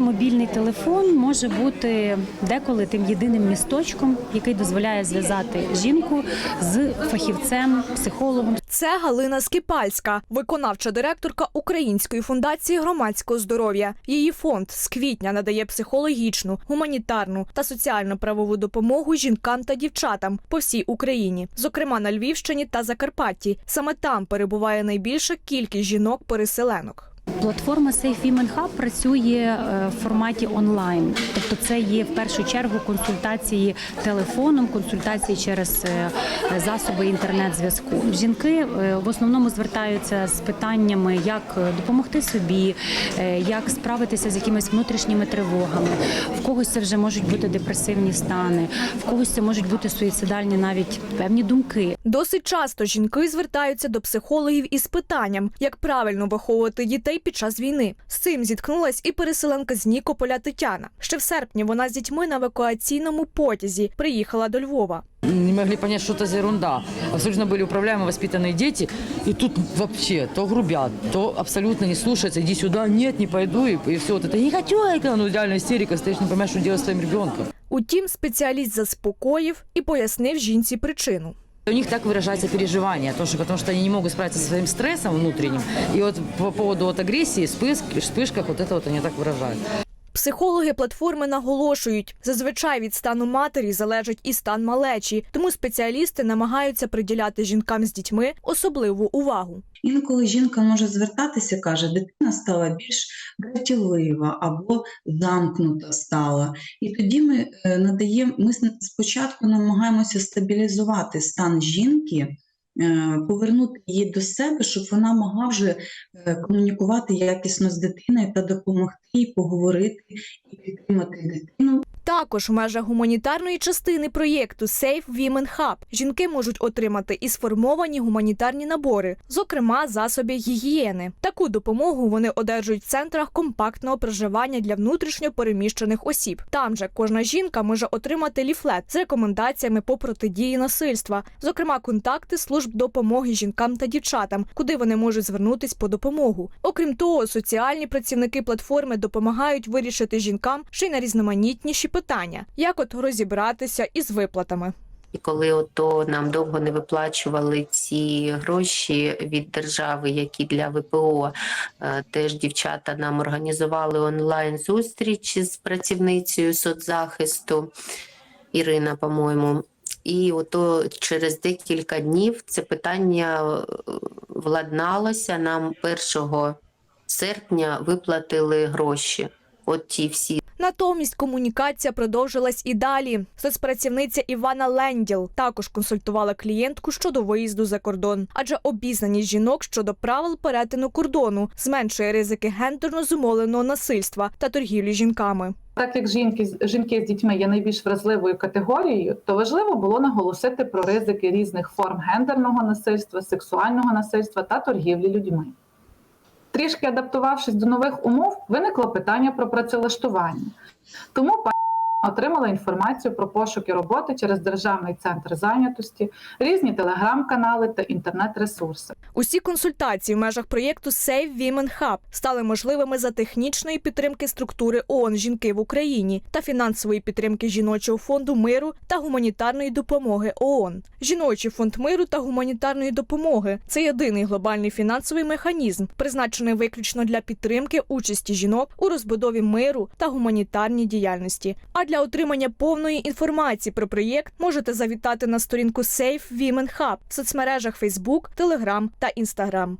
Мобільний телефон може бути деколи тим єдиним місточком, який дозволяє зв'язати жінку з фахівцем, психологом, Це Галина Скіпальська, виконавча директорка Української фундації громадського здоров'я. Її фонд з квітня надає психологічну, гуманітарну та соціально-правову допомогу жінкам та дівчатам по всій Україні, зокрема на Львівщині та Закарпатті. Саме там перебуває найбільша кількість жінок-переселенок. Платформа Safe Women Hub працює е, в форматі онлайн, тобто це є в першу чергу консультації телефоном, консультації через е, засоби інтернет-зв'язку. Жінки е, в основному звертаються з питаннями, як допомогти собі, як справитися з якимись внутрішніми тривогами. В когось це вже можуть бути депресивні стани, в когось це можуть бути суїцидальні навіть певні думки. Досить часто жінки звертаються до психологів із питанням, як правильно виховувати дітей під час війни. З цим зіткнулась і переселенка з Нікополя Тетяна. Ще в серпні вона з дітьми на евакуаційному потязі приїхала до Львова. не могли понять, что это за ерунда. Абсолютно были управляемые, воспитанные дети. И тут вообще то грубят, то абсолютно не слушаются. Иди сюда, нет, не пойду. И, и все вот это. Не хочу, я ну реально истерика. Стоишь, не понимаешь, что делать с твоим ребенком. Утім, спеціаліст заспокоїв і пояснив жінці причину. У них так выражается переживание, то, что, потому что они не могут справиться со своим стрессом внутренним. И вот по поводу вот агрессии, вспышки, вспышках, вот это вот они так выражают. Психологи платформи наголошують, зазвичай від стану матері залежить і стан малечі, тому спеціалісти намагаються приділяти жінкам з дітьми особливу увагу. Інколи жінка може звертатися, каже, дитина стала більш дратівлива або замкнута стала. І тоді ми е, надаємо, ми спочатку намагаємося стабілізувати стан жінки, повернути її до себе, щоб вона могла вже е, комунікувати якісно з дитиною та допомогти їй поговорити і підтримати дитину Також в межах гуманітарної частини проєкту Safe Women Hub жінки можуть отримати і сформовані гуманітарні набори, зокрема засоби гігієни. Таку допомогу вони одержують в центрах компактного проживання для внутрішньо переміщених осіб. Там же кожна жінка може отримати ліфлет з рекомендаціями по протидії насильства, зокрема контакти служб допомоги жінкам та дівчатам, куди вони можуть звернутись по допомогу. Окрім того, соціальні працівники платформи допомагають вирішити жінкам ще й найрізноманітніші питання, як от розібратися із виплатами. І коли ото нам довго не виплачували ці гроші від держави, які для ВПО, е, теж дівчата нам організували онлайн зустріч з працівницею соцзахисту Ірина, по-моєму. І ото через декілька днів це питання е, владналося. Нам 1 серпня виплатили гроші. От ті всі Натомість комунікація продовжилась і далі. Соцпрацівниця Івана Ленділ також консультувала клієнтку щодо виїзду за кордон, адже обізнаність жінок щодо правил перетину кордону зменшує ризики гендерно зумовленого насильства та торгівлі жінками. Так як жінки жінки з дітьми є найбільш вразливою категорією, то важливо було наголосити про ризики різних форм гендерного насильства, сексуального насильства та торгівлі людьми. Трішки адаптувавшись до нових умов, виникло питання про працевлаштування. Тому отримала інформацію про пошуки роботи через Державний центр зайнятості, різні телеграм-канали та інтернет-ресурси. Усі консультації в межах проєкту Save Women Hub стали можливими за технічної підтримки структури ООН «Жінки в Україні» та фінансової підтримки жіночого фонду миру та гуманітарної допомоги ООН. Жіночий фонд миру та гуманітарної допомоги це єдиний глобальний фінансовий механізм, призначений виключно для підтримки участі жінок у розбудові миру та гуманітарній діяльності. А для отримання повної інформації про проєкт можете завітати на сторінку Safe Women Hub в соцмережах Facebook, Telegram та Instagram.